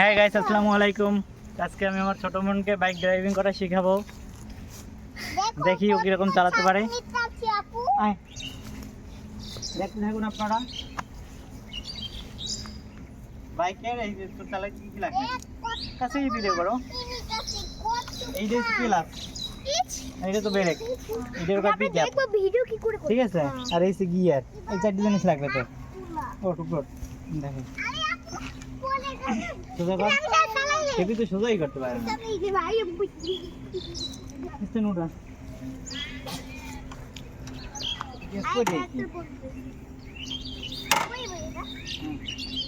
হ্যাঁ গাইস আসসালামু আলাইকুম আজকে আমি আমার ছোট বোনকে বাইক ড্রাইভিং করা শেখাবো। দেখি ও কীরকম চালাতে পারে। দেখতে থাকুন আপনারা। বাইকের এই চালাতে কি কি লাগে কাছেই ভিডিও করো। এই যে ক্লাস এইটা তো ব্রেক এইটার উপর পিক ভিডিও কি করে ঠিক আছে? আর এই যে গিয়ার এই চারটি জিনিস লাগবে তো ওট উপর দেখো। সোজাই করতে পারে না।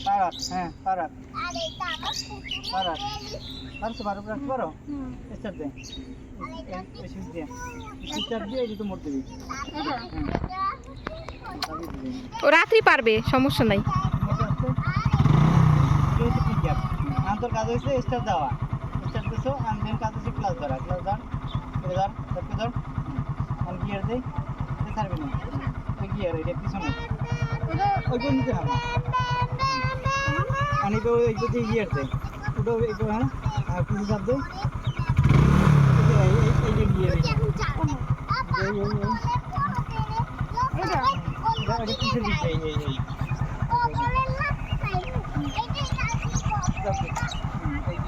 পারাত হ্যাঁ পারাত। পারাত। পারছ পারো রাখতে পারো? স্টার দে। এই সুইচ দিয়ে। স্টার দিয়ে এই তো মোট দিবি। হ্যাঁ। চাবি দিবি। ও রাত্রি পারবে সমস্যা নাই। আন্তর কাজ হয়েছে স্টার দেওয়া। স্টার দিছো আর মেন কাজ হচ্ছে ক্লাস ধরা। ক্লাস ধর, এটা ধর ধরতে ধর। আর গিয়ার দেই, এটা ছাড়বি না। ওই গিয়ার এটা পিছনে। ওই কোন নিতে হবে? আর এটা ওই যে গিয়ার দেই। ওটা একটু হ্যাঁ? আর পিছনে চাপ দেই। এই যে গিয়ার এই এই এই এটা এটা এই এই এই এই গিয়ার করতে গিয়ার মানে এটা আস্তে আস্তে ছাড়বি এটা আস্তে আস্তে মোড় দিবি এটা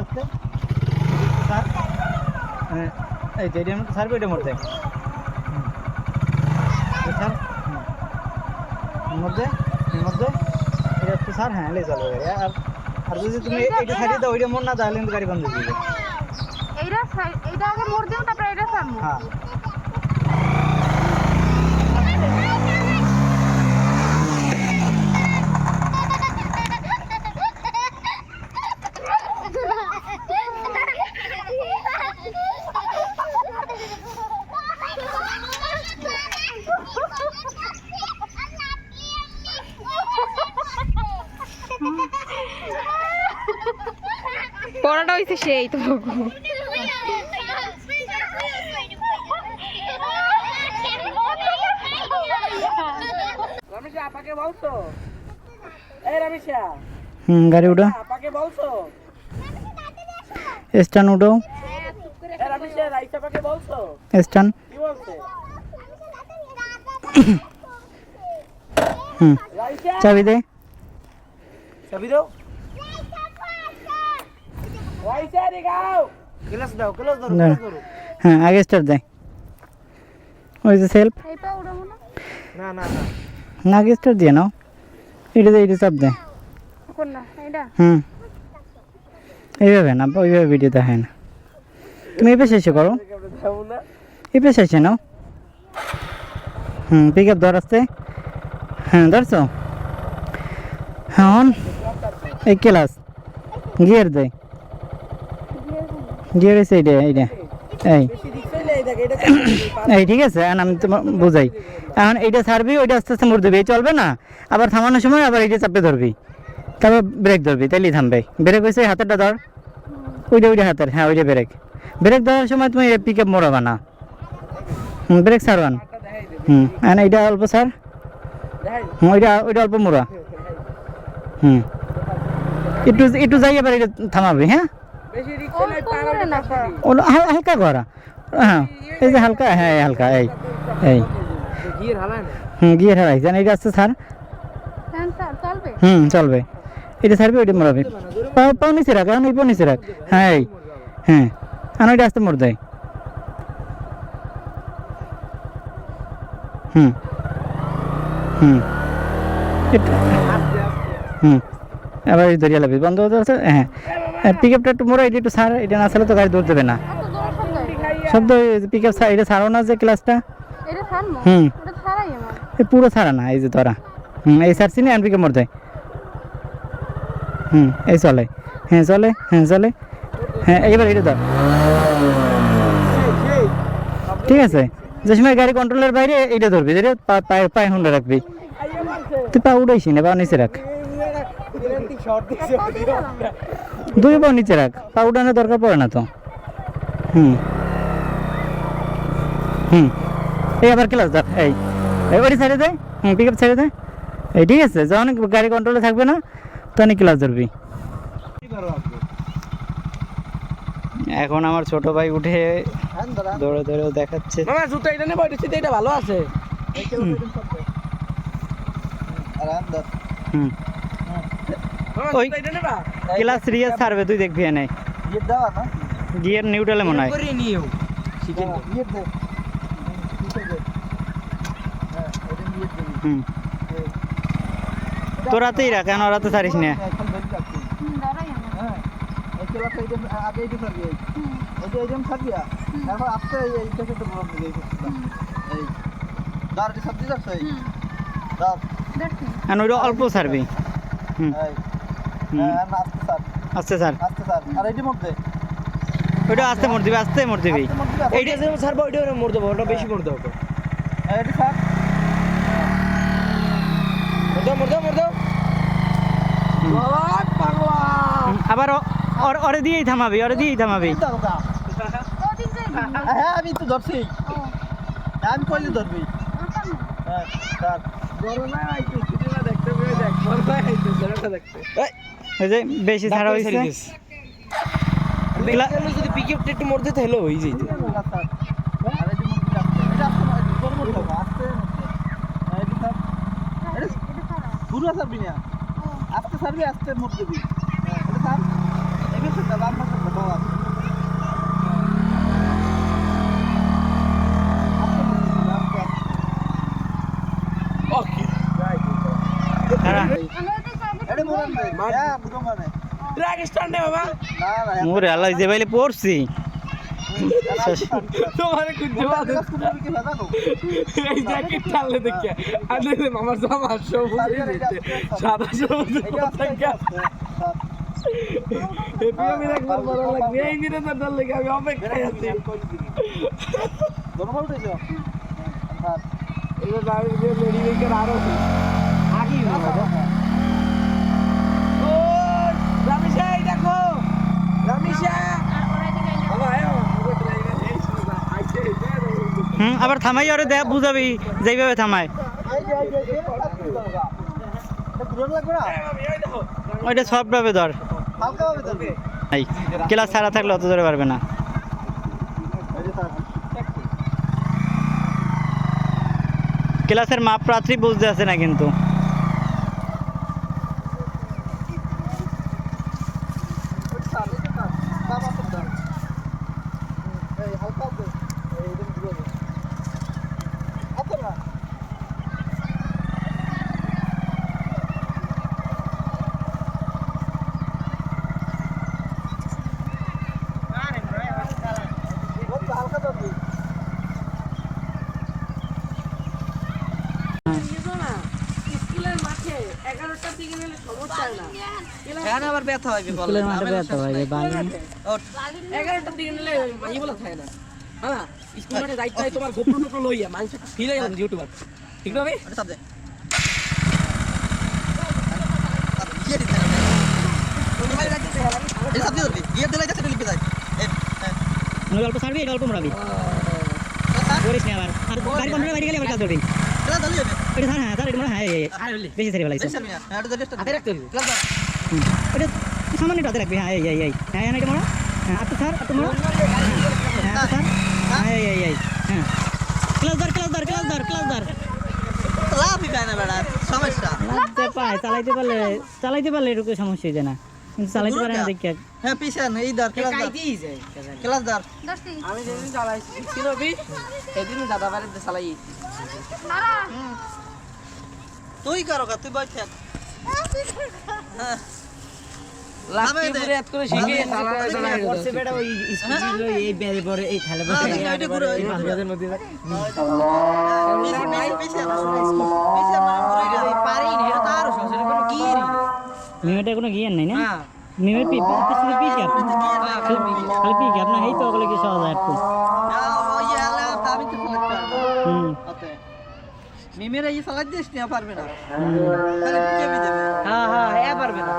আসতে স্যার হ্যাঁ এই যে এটা ছাড়বে এটা দেয় স্যার মধ্যে? এর মধ্যে? এটা একটু স্যার হ্যাঁ এলে চলবে আর আর যদি তুমি এটা ছাড়িয়ে দাও ওইটা মন না তাহলে কিন্তু গাড়ি বন্ধ দিয়ে দিবে এইটা এইটা আগে মোড় দেব তারপর এটা সামনে হ্যাঁ। হইছে সেই তো গাড়ি উঠা। আপাকে বলছো? স্টান উঠো। এই রমেশা রাইস আপাকে বলছো? স্টান কি বলছে? হুম। চাবি দে। চাবি দাও রাইসা রে গাও গ্লাস দাও গ্লাস ধরো না। গ্লাস ধরো হ্যাঁ আগে স্টার্ট দেয়। ওই যে সেলফ না। আগে স্টার্ট দিয়ে নাও। এটা দিয়ে এটা চাপ দে কোন না এটা হুম। এইভাবে না ওইভাবে ভিডিও দেখায় না। তুমি এই পেশে এসে করো। এই পেশে এসে নাও। হুম পিক আপ ধর আসতে। হ্যাঁ ধরছো? হ্যাঁ এই ক্লাস গিয়ার দে। এইটা এইটা এই এই ঠিক আছে আমি তোমার বুঝাই। এখন এইটা ছাড়বি, ওইটা আস্তে আস্তে মোড় দেবে। এই চলবে না, আবার থামানোর সময় আবার এইটা চাপে ধরবি। তারপর ব্রেক ধরবি, তাইলেই থামবে। ব্রেক হয়েছে হাতেরটা ধর। ওইটা ওইটা হাতের হ্যাঁ ওইটা ব্রেক ব্রেক ধরার সময় তুমি পিক আপ মোড়াবা না। হুম ব্রেক ছাড়বান। হুম, এখন এইটা অল্প দেখাই হুম, ওইটা ওইটা অল্প মোড়া। হুম। একটু একটু যাই এবার এটা থামাবি হ্যাঁ? হালকা করা। হ্যাঁ এই যে হালকা হ্যাঁ হালকা এই এই। গিয়ার হুম গিয়ে হারাইছে এইটা আসছে স্যার। হুম চলবে। এটা ছাড়বে ওইটা মরাবে। পাও পাও নিচে রাখ এখন এই পাও নিচে রাখ। হ্যাঁ এই। হ্যাঁ এখন ওইটা আসতে মর দেয় হুম হুম। হুম। আবার এই দরিয়া লাগবে বন্ধ হতে আছে? হ্যাঁ পিক আপটা একটু মোড়া এটা একটু সার এটা না ছাড়লে তো গাড়ি দৌড় দেবে না শব্দ পিক আপ এটা ছাড়ো না যে ক্লাসটা এটা হুম এটা ছাড়াই আমার এই পুরো ছাড়া না এই যে ধরা হুম এই সারছি না এনপিকে মর দেয় হুম এই চলে হ্যাঁ চলে হ্যাঁ চলে হ্যাঁ এইবার এটা ধর ঠিক আছে যে সময় গাড়ি কন্ট্রোলের বাইরে এইটা ধরবি যেটা পা- পায়ে পায়ে হুন্ডা রাখবি তুই পা উড়াইছি না পা নিচে রাখ শর্ট দিছে দুই পা নিচে রাখ। পা উঠানোর দরকার পড়ে না তো। হুম। হুম। এই আবার ক্লাস ধর এই। এই ওই সাইডে দেয় হুম পিক আপ ছেড়ে দে। এই ঠিক আছে যখন গাড়ি কন্ট্রোলে থাকবে না তখন ক্লাস ধরবি। এখন আমার ছোট ভাই উঠে দৌড়ে। দৌড়ে দেখাচ্ছে। মামা জুতো এটা নেব এটা এটা ভালো আছে। হুম। ওই- এটা নেবা ক্লাস রিয়াজ ছাড়বে তুই দেখবি এনে। গিয়ার নিউট্রালে মনে হয়। শিখে হুম। তোরাতেই রাখ কেন ওরা তো ছাড়িস না? দাঁড়াই আমার হুম। দেখছি কারণ ওইটা অল্প ছাড়বি হুম হুম আস্তে স্যার। ওইটা আস্তে মোড় দিবি আস্তে মোড় দিবি। এইটা যেমন ছাড়বো ওইটা ওরা মোড় দেবো ওটা বেশি মোড় দেবো মোড় দাও মোড় দাও মোড় দাও। হুম। বাবা আবার ওর- ওরে দিয়েই থামাবি ওরে দিয়েই থামাবি। হ্যাঁ আমি তো ধরছি। আমি কইলে ধরবি। হ্যাঁ স্যার। বড় না দেখতে ওই যে বেশি ছাড়া হইছে। যদি পিকআপ একটু মোড় দিতে হলো হয়ে যেত পুরো সারবি না। আস্তে সারবি আস্তে মুখ দিবি হ্যাঁ এটা স্যার এবার সেটা বাম পাশে বাবা ওকে ছাড়া আমরা তো সাইডে এটা মোড়ান দে হ্যাঁ বুঝো মানে ট্রাক স্ট্যান্ডে বাবা না না মোরে আল্লাহ যে বাইলে পড়ছি। তোমার খুঁজে পাবে কি ভেজা গো এই জ্যাকেট টানলে দেখে আর দেখলে মামার জামা সবুজ সাদা সবুজ এটা আস্তে থাকে আস্তে স্যার এটি আমি একবার বড় লাগবে এই মিরে তো ডর লাগে আমি অপেক্ষায় আছি দোনো বলতে যাও স্যার এবার আমি যে লেডি মেকার আরও আগে ও রামিশা এই দেখো রামিশা আর ওরা দিকে বাবা আয় আমাকে ড্রাইভার এই শুনবা আইছে এই যে হুম আবার থামাই, আরে দেখ, বুঝাবি যেইভাবে থামায়। ওইটা সবভাবে ধর। ক্লাস ছাড়া থাকলে অত ধরে পারবে না। ক্লাসের মাপ রাত্রি বুঝতে আছে না কিন্তু ওই স্যার এই যে স্যার বাবা তো ধর এই হালকা দে এই এরকম দূর দে আচ্ছা না ওই তো হালকা ধরবি স্কুলের মাঠে 11টার দিকে গেলে সমস্যা না কেন আবার ব্যথা হইবে বল স্কুলের মাঠে ব্যথা হয় রে বালি 11টার দিকে নিলে মাই বলা থাকে না। হ্যাঁ স্কুল মাঠে যাইতে হয় তোমার গোপন টোপন লইয়া মানুষ ফিল হয়ে গেলাম ইউটিউবার। ঠিক না ভাই এটা সাবদে এই সাবদে ধরবি। গিয়ে দিলে এটা লিখে যায়। ওই অল্প ছাড়বি এটা অল্প মোড়াবি করিস না আবার। আর গাড়ি কন্ট্রোলে বাইরে গেলে আবার কাজ ধরবি। এটা দলি হবে এটা ছাড় হ্যাঁ ছাড় এটা মনে হয় হ্যাঁ, এই, এই, এই, বেশি ছেড়ে ফেলাইছে এই সাবি না এটা দলি হাতে রাখতে হবে। হুম। এটা সামান্য একটু হাতে রাখবি। হ্যাঁ এই এই এই। হ্যাঁ হ্যাঁ এটা মোড়া হ্যাঁ আর তো ছাড় আর তো মোড়া হ্যাঁ তো ছাড়। হ্যাঁ এই এই এই। হ্যাঁ। ক্লাস ধর ক্লাস ধর ক্লাস ধর ক্লাস ধর। লাভই পায় না বেড়া সমস্যা। লাগতে পায় চালাইতে পারলে চালাইতে পারলে এটুকু সমস্যা হয়ে যায় না। কিন্তু চালাইতে পারে না দেখি। হ্যাঁ পিছন এই দর ক্লাস আমি যেদিন চালাইছি সেদিন দাদা বাড়িতে চালাই তুই করো কা তুই বই থাক। হ্যাঁ করে কোনো গিয়ার নাই না? হ্যাঁ। মিমের পি পিছনে পি ক্যাপ খালি পি ক্যাপ না এই তো ওগুলো কি সহজ হুম। ওতে। মিমের এই চালাতে দিস না পারবে না। হ্যাঁ হ্যাঁ এ পারবে না।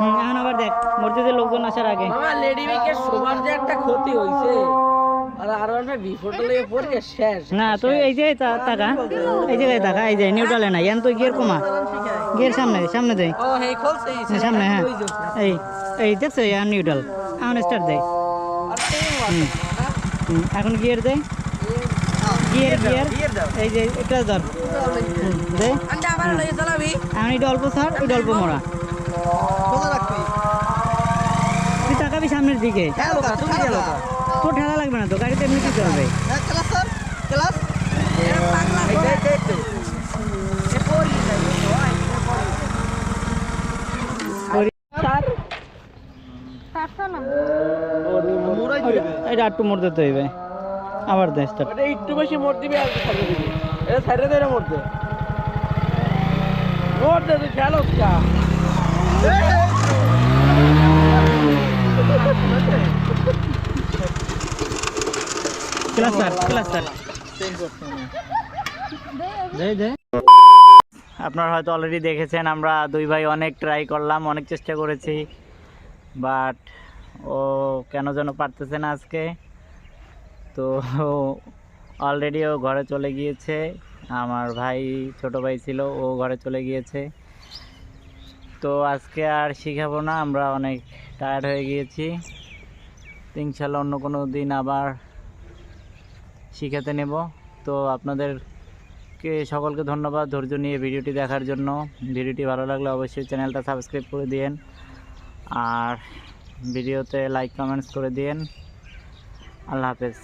হুম, এখন আবার দেখ মসজিদের লোকজন আসার আগে। মামা লেডি মেকের সবার যে একটা ক্ষতি হইছে না তুই এই যে তাকা এই জায়গায় তাকা এই যে নিউট্রালে না ইয়ান তুই গিয়ার কমা। গিয়ার সামনে সামনে দেয় ও হেই খোলছে হ্যাঁ, সামনে হ্যাঁ। এই এই দেখছ ইয়ান নিউট্রাল এখন স্টার্ট দেয় এখন গিয়ার দেয় গিয়ার গিয়ার এই যে এটা ধর। এখন এটা অল্প ছাড় ওইটা অল্প মরা। তুই তাকাবি সামনের দিকে। তুমি তোর ঠেলা লাগবে না তো গাড়িতে এমনি কি চলবে হ্যাঁ এটা একটু মোড় দিতে হইবে। আবার দে স্টার্ট ওটা একটু বেশি মোট দিবি আর সাইডে দিবি। এটা সাইডে ধরে মোট দে। মোট দে তুই খেলো কা ক্লাস স্যার ক্লাস স্যার আপনারা হয়তো অলরেডি দেখেছেন আমরা দুই ভাই অনেক ট্রাই করলাম অনেক চেষ্টা করেছি। বাট ও কেন যেন পারতেছে না আজকে। তো অলরেডি ও ঘরে চলে গিয়েছে। আমার ভাই ছোট ভাই ছিল, ও ঘরে চলে গিয়েছে। তো আজকে আর শিখাবো না, আমরা অনেক টায়ার্ড হয়ে গিয়েছি। ইনশাল্লাহ অন্য কোনো দিন আবার শিখাতে নেব। তো আপনাদেরকে সকলকে ধন্যবাদ ধৈর্য নিয়ে ভিডিওটি দেখার জন্য। ভিডিওটি ভালো লাগলে অবশ্যই চ্যানেলটা সাবস্ক্রাইব করে দিয়েন। আর ভিডিওতে লাইক কমেন্টস করে দিয়েন। আল্লাহ হাফেজ।